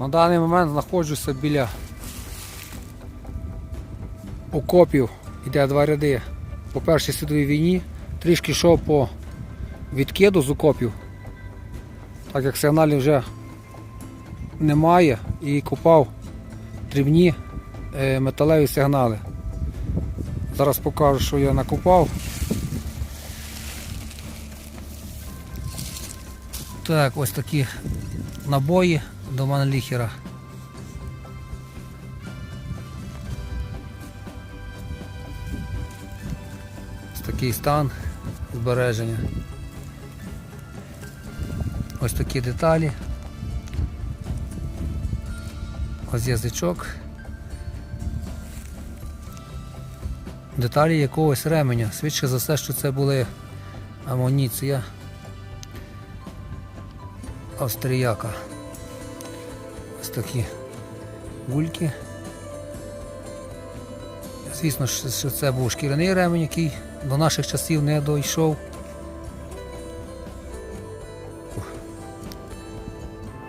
На даний момент знаходжуся біля окопів, іде два ряди. По Першій світовій війні трішки йшов по відкиду з окопів, так як сигналів вже немає і купав дрібні е, металеві сигнали. Зараз покажу, що я накопав. Так, ось такі набої до манліхера. Ось такий стан збереження. Ось такі деталі. Ось язичок. Деталі якогось ременя. Свідчить за все, що це були амуніція австріяка. Ось такі гульки. Звісно, що це був шкіряний ремень, який до наших часів не дійшов.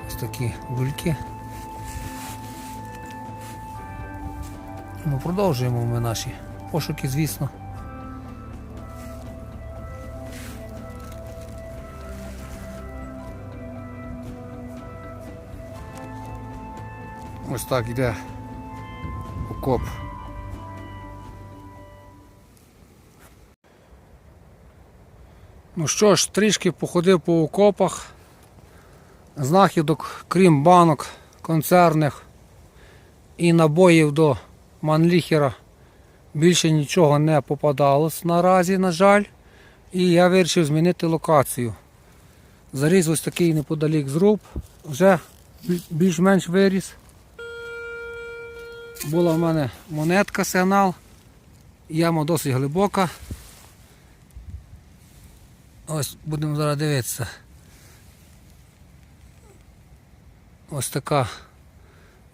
Ось такі гульки. Ну, продовжуємо ми наші пошуки, звісно. Так йде окоп. Ну що ж, трішки походив по окопах. Знахідок, крім банок концерних і набоїв до манліхера, більше нічого не попадалось наразі, на жаль. І я вирішив змінити локацію. Заріз ось такий неподалік зруб, вже більш-менш виріс. Була в мене монетка сигнал. Яма досить глибока. Ось будемо зараз дивитися. Ось така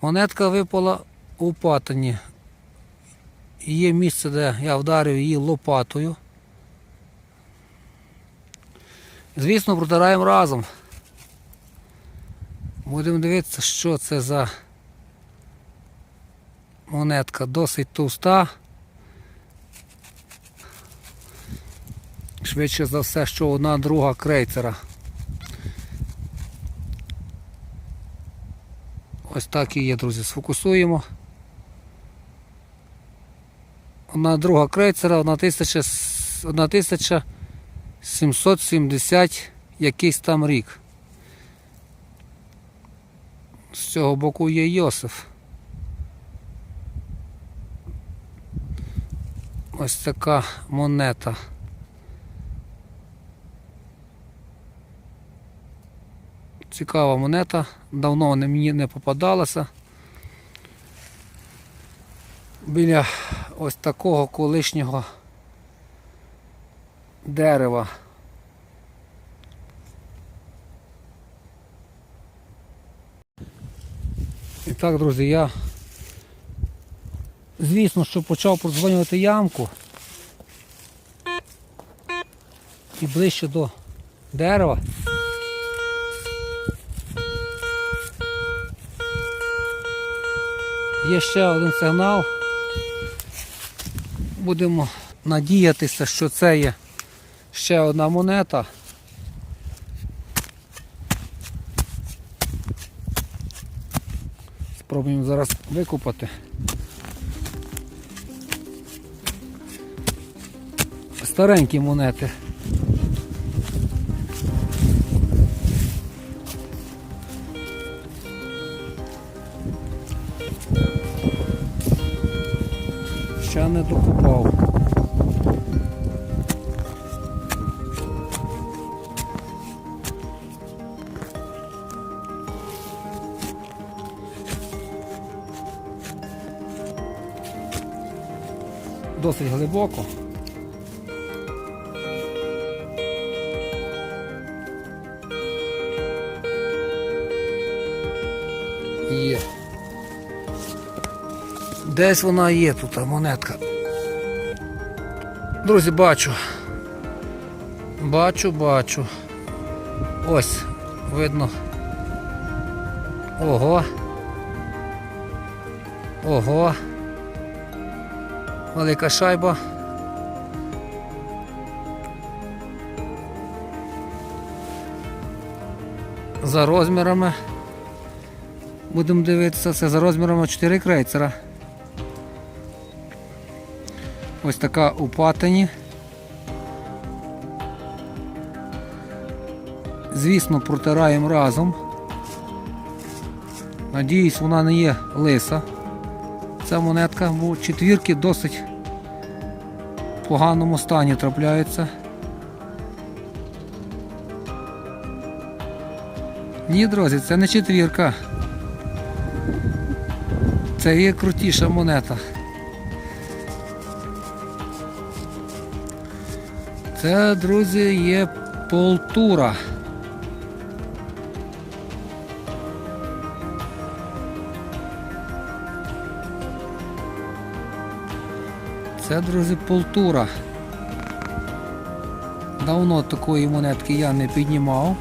монетка випала у патині. Є місце, де я вдарив її лопатою. Звісно, протираємо разом. Будемо дивитися, що це за монетка досить товста. Швидше за все, що одна друга крейцера. Ось так і є, друзі. Сфокусуємо. Одна друга крейцера, 1000 с- 1770 якийсь там рік. З цього боку є Йосиф. Ось така монета. Цікава монета, давно вона мені не попадалася. Біля ось такого колишнього дерева. І так, друзі, я звісно, що почав продзвонювати ямку і ближче до дерева. Є ще один сигнал. Будемо надіятися, що це є ще одна монета. Спробуємо зараз викопати. Старенькі монети. Ще не докопав. Досить глибоко. Десь вона є тут, монетка. Друзі, бачу. Бачу, бачу. Ось, видно. Ого. Ого. Велика шайба. За розмірами. Будемо дивитися, це за розмірами 4 крейцера. Ось така у патині. Звісно, протираємо разом. Надіюсь, вона не є лиса. Ця монетка, бо четвірки досить в поганому стані трапляються. Ні, друзі, це не четвірка. Це є крутіша монета. Це, друзі, є полтура. Це, друзі, полтура. Давно такої монетки я не піднімав.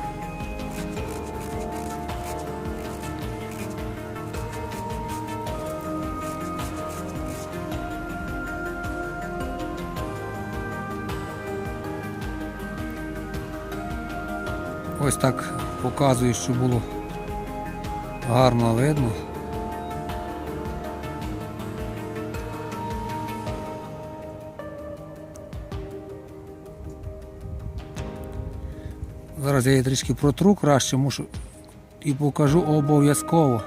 Ось так показую, що було гарно видно. Зараз я її трішки протру краще, мушу і покажу обов'язково.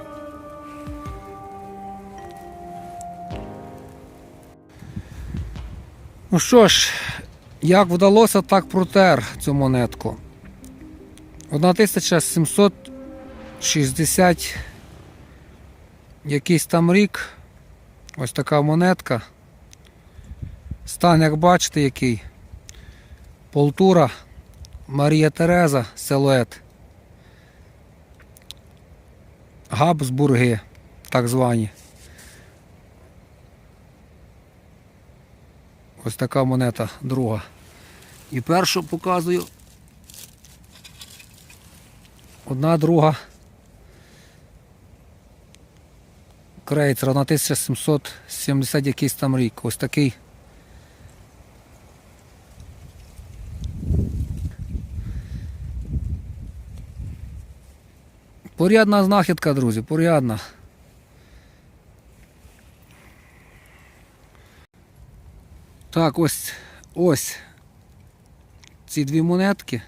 Ну що ж, як вдалося, так протер цю монетку. 1760 якийсь там рік. Ось така монетка. Стан, як бачите, який. Полтура. Марія Тереза, силует. Габсбурги, так звані. Ось така монета друга. І першу показую. Одна друга. Крейцер на 1770 якийсь там рік. Ось такий. Порядна знахідка, друзі, порядна. Так, ось ось ці дві монетки.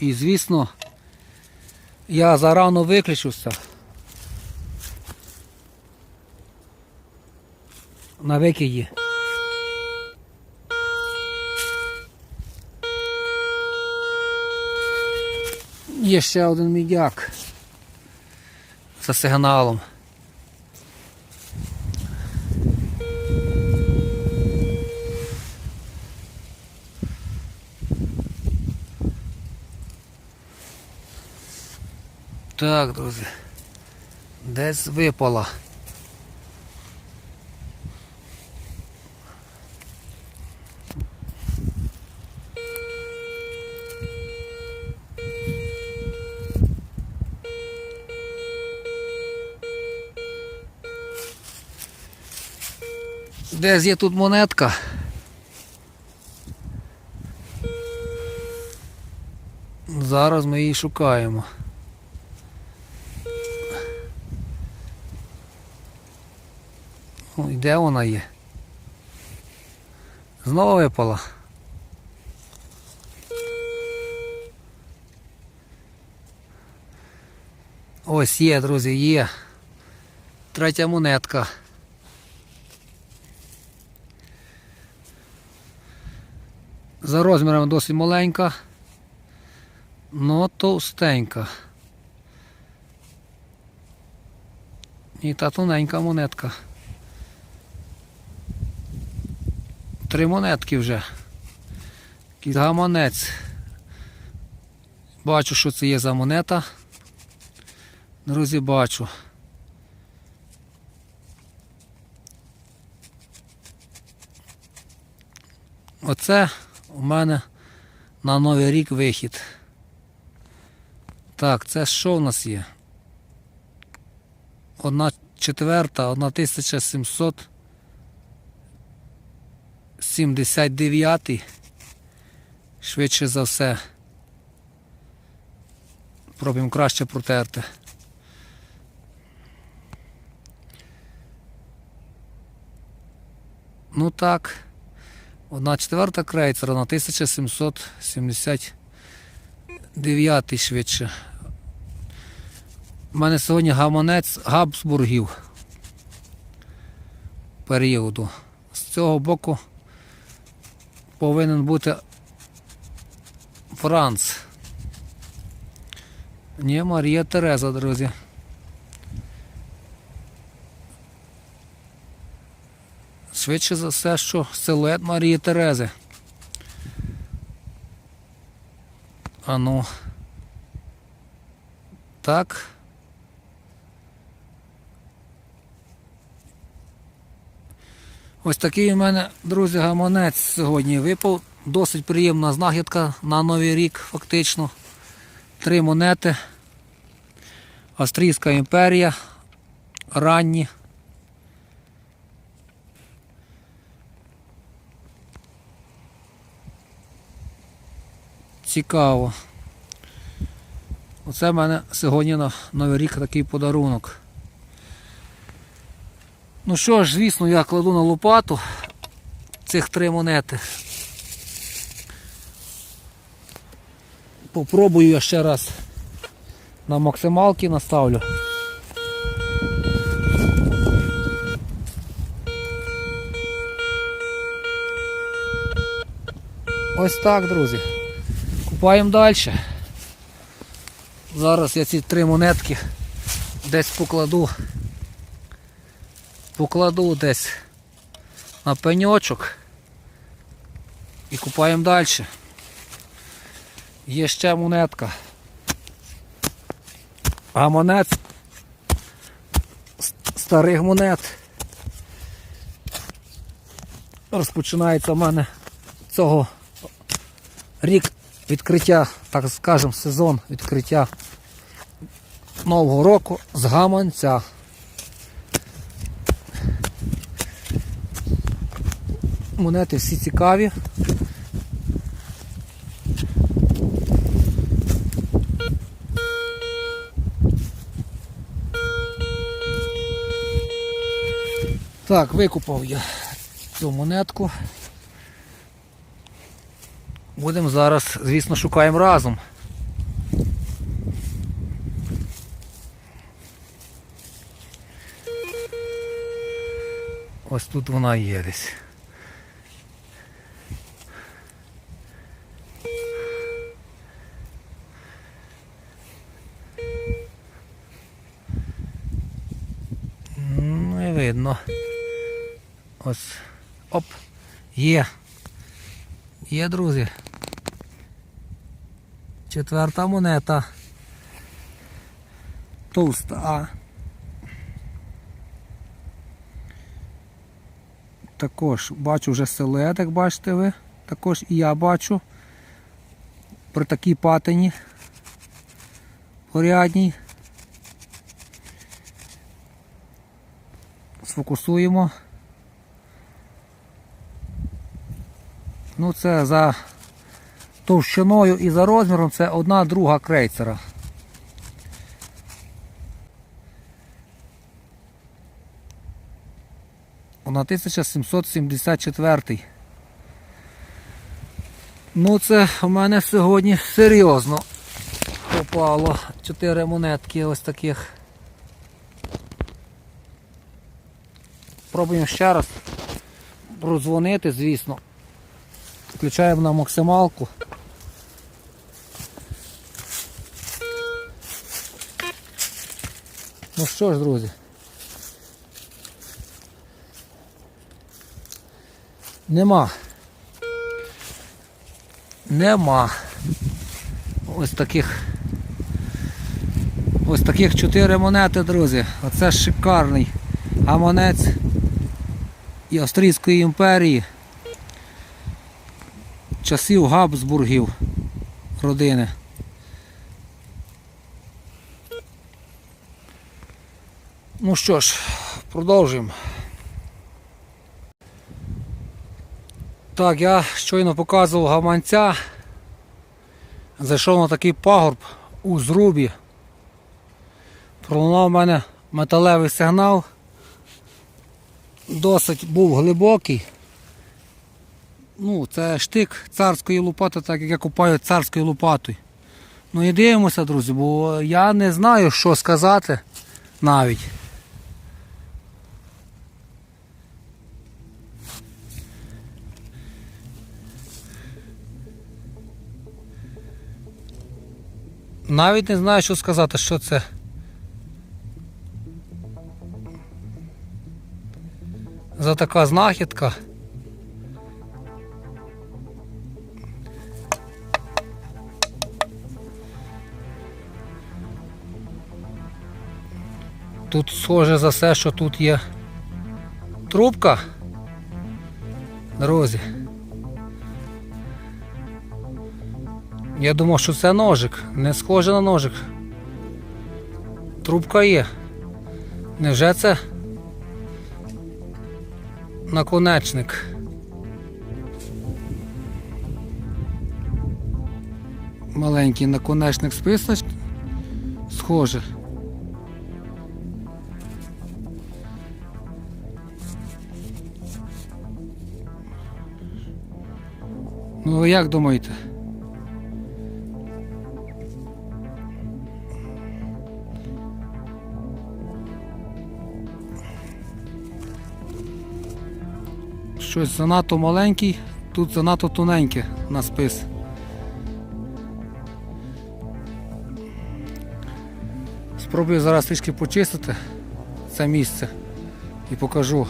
І звісно, я зарано виключуся. На викиді. Є ще один мідяк за сигналом. Так, друзі. Десь випала. Десь є тут монетка. Зараз ми її шукаємо. Ну, і де вона є? Знову випала. Ось є, друзі, є. Третя монетка. За розміром досить маленька, но товстенька. І та тоненька монетка. Три монетки вже. Якийсь гаманець. Бачу, що це є за монета. Друзі, бачу. Оце у мене на Новий рік вихід. Так, це що у нас є? Одна четверта, 1779. Швидше за все. Пробуємо краще протерти. Ну так. Одна четверта крейцера на 1779 швидше. У мене сьогодні гаманець Габсбургів періоду. З цього боку повинен бути Франц. Ні, Марія Тереза, друзі. Швидше за все, що силует Марії Терези. Ану. Так. Ось такий у мене, друзі, гаманець сьогодні випав. Досить приємна знахідка на Новий рік, фактично. Три монети. Австрійська імперія. Ранні. Цікаво. Оце в мене сьогодні на Новий рік такий подарунок. Ну що ж, звісно, я кладу на лопату цих три монети. Попробую я ще раз на максималки наставлю. Ось так, друзі. Купаємо далі. Зараз я ці три монетки десь покладу. Покладу десь на пеньочок і купаємо далі. Є ще монетка. Гаманець с- старих монет. Розпочинається в мене цього рік відкриття, так скажемо, сезон відкриття Нового року з гаманця. Монети всі цікаві. Так, викупав я цю монетку. Будемо зараз, звісно, шукаємо разом. Ось тут вона є десь. М, Не видно. Ось. Оп. Є. Є, друзі. Четверта монета. Товста. Також бачу вже силует, як бачите ви. Також і я бачу. При такій патині. Порядній. Сфокусуємо. Ну це за товщиною і за розміром це одна друга крейцера. Вона 1774. Ну це в мене сьогодні серйозно попало. Чотири монетки ось таких. Пробуємо ще раз продзвонити, звісно. Включаємо на максималку. Ну що ж, друзі. Нема. Нема. Ось таких. Ось таких чотири монети, друзі. Оце шикарний гаманець і Австрійської імперії часів Габсбургів родини. Ну що ж, продовжуємо. Так, я щойно показував гаманця. Зайшов на такий пагорб у зрубі. Пролунав у мене металевий сигнал. Досить був глибокий. Ну, це штик царської лопати, так як я купаю царською лопатою. Ну і дивимося, друзі, бо я не знаю, що сказати навіть. Навіть не знаю, що сказати, що це. За така знахідка. Тут схоже за все, що тут є трубка. Друзі. Я думав, що це ножик. Не схоже на ножик. Трубка є. Невже це наконечник? Маленький наконечник списач. Схоже. Ви як думаєте? Щось занадто маленький, тут занадто тоненьке на спис. Спробую зараз трішки почистити це місце і покажу.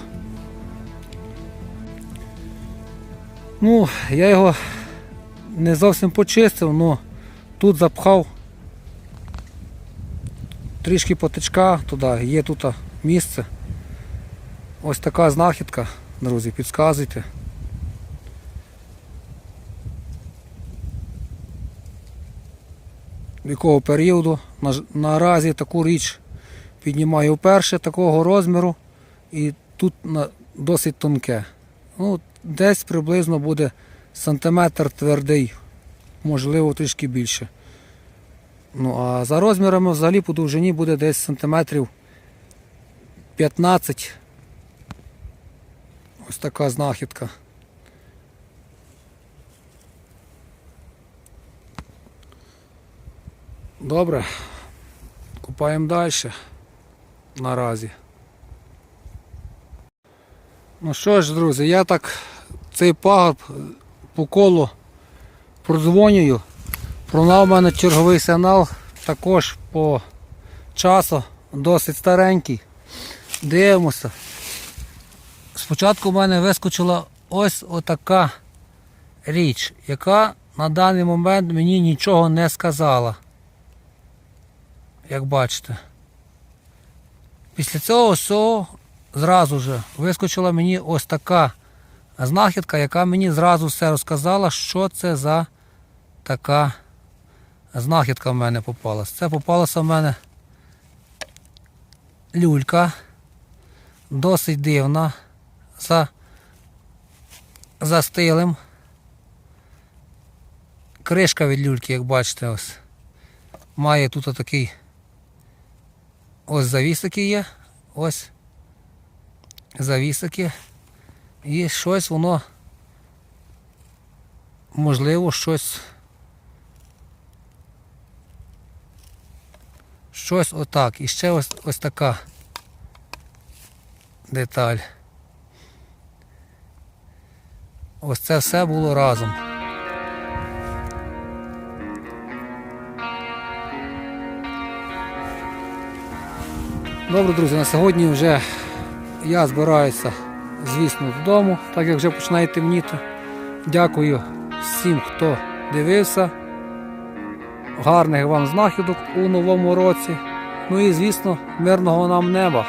Ну, я його не зовсім почистив, але тут запхав трішки потичка туди, є тут місце. Ось така знахідка, друзі, підказуйте. Якого періоду наразі таку річ піднімаю вперше такого розміру і тут досить тонке. Ну, десь приблизно буде сантиметр твердий, можливо трішки більше. Ну а за розмірами взагалі по довжині буде десь сантиметрів 15. Ось така знахідка. Добре, купаємо далі наразі. Ну що ж, друзі, я так цей пагорб по колу продзвонюю. Пролунав у мене черговий сигнал, також по часу досить старенький. Дивимося. Спочатку в мене вискочила ось отака річ, яка на даний момент мені нічого не сказала. Як бачите. Після цього всього зразу же вискочила мені ось така знахідка, яка мені зразу все розказала, що це за така знахідка в мене попалась. Це попалася в мене люлька, досить дивна, за, за стилем. Кришка від люльки, як бачите, ось. Має тут такий ось завісики є, ось завісики. І щось воно можливо щось. Щось отак. І ще ось ось така деталь. Ось це все було разом. Добре, друзі, на сьогодні вже я збираюся, звісно, додому, так як вже починає темніти. Дякую всім, хто дивився. Гарних вам знахідок у новому році. Ну і, звісно, мирного нам неба.